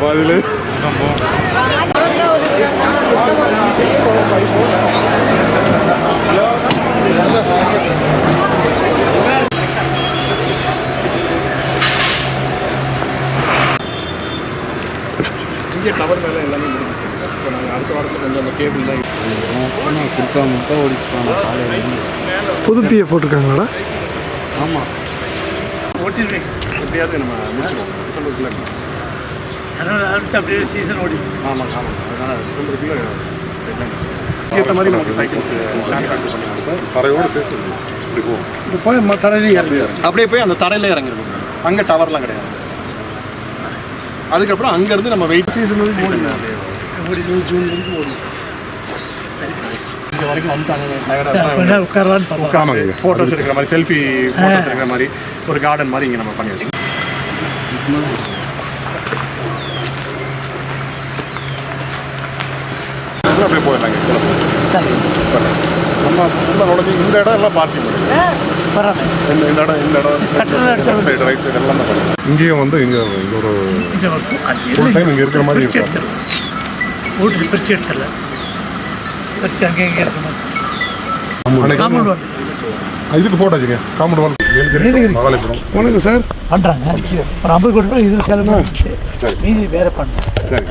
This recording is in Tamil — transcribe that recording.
பாதியில் இங்கே டவர் மேலே எல்லாமே இப்போ நாங்கள் அடுத்த வாரத்தில் கொஞ்சம் அந்த கேபிள் தான் கொடுத்தா மட்டும் ஓடிச்சுப்பான காலையில் புது பிஏ போட்டிருக்காங்களாடா? ஆமாம் ஓட்டிடுவேன் எப்படியாவது நம்ம முடிச்சிடுவோம். டிசம்பருக்குள்ளே அதனால் ஆரம்பிச்சு அப்படியே சீசன் ஓடி ஆமாம் ஆமாம் அதனால் டிசம்பருக்குள்ளே ஏற்ற மாதிரி நமக்கு சைக்கிள்ஸ் தரையோடு சேர்த்து இப்படி போகும். இப்போ போய் தரையில இறங்கி. அப்படியே போய் அந்த தரையில் இறங்கிருக்கும் சார். அங்கே டவர்லாம் கிடையாது. அதுக்கப்புறம் அங்கேருந்து நம்ம வெயிட் சீசன் ஓடி ஜூன் வரைக்கும் ஓடி இங்கே வரைக்கும் வந்துட்டாங்க. கொஞ்ச நேரம் உட்காரலான்னு ஃபோட்டோஸ் எடுக்கிற மாதிரி செல்ஃபி ஃபோட்டோஸ் எடுக்கிற மாதிரி ஒரு கார்டன் மாதிரி இங்கே நம்ம பண்ணி வச்சுக்கோம் அப்படியே போயிடலாங்க. சரி. நம்ம உள்ள நுழைஞ்சு இந்த இடம் எல்லாம் பார்க்கிங் இந்த இந்த இடம் இந்த கட்டணம் இடம் சைடு ரைட் சைடு எல்லாம் இங்கேயும் வந்து இங்கே இங்கே ஒரு Full time இங்க இருக்கிற மாதிரி இருக்கும். வீட்டுக்கு பிரிச்சு எடுத்துடலாம். பிரிச்சு அங்கே இங்கே இருக்கணும் அன்னைக்கு காம்பவுண்ட் வந்து இதுக்கு போட்டாச்சுங்க. காமெண்ட் வால் வணக்கம் சார். பண்ணுறாங்க ஒரு ஐம்பது கோடி ரூபாய் இதில் செலவு சரி. மீதி வேற சரி.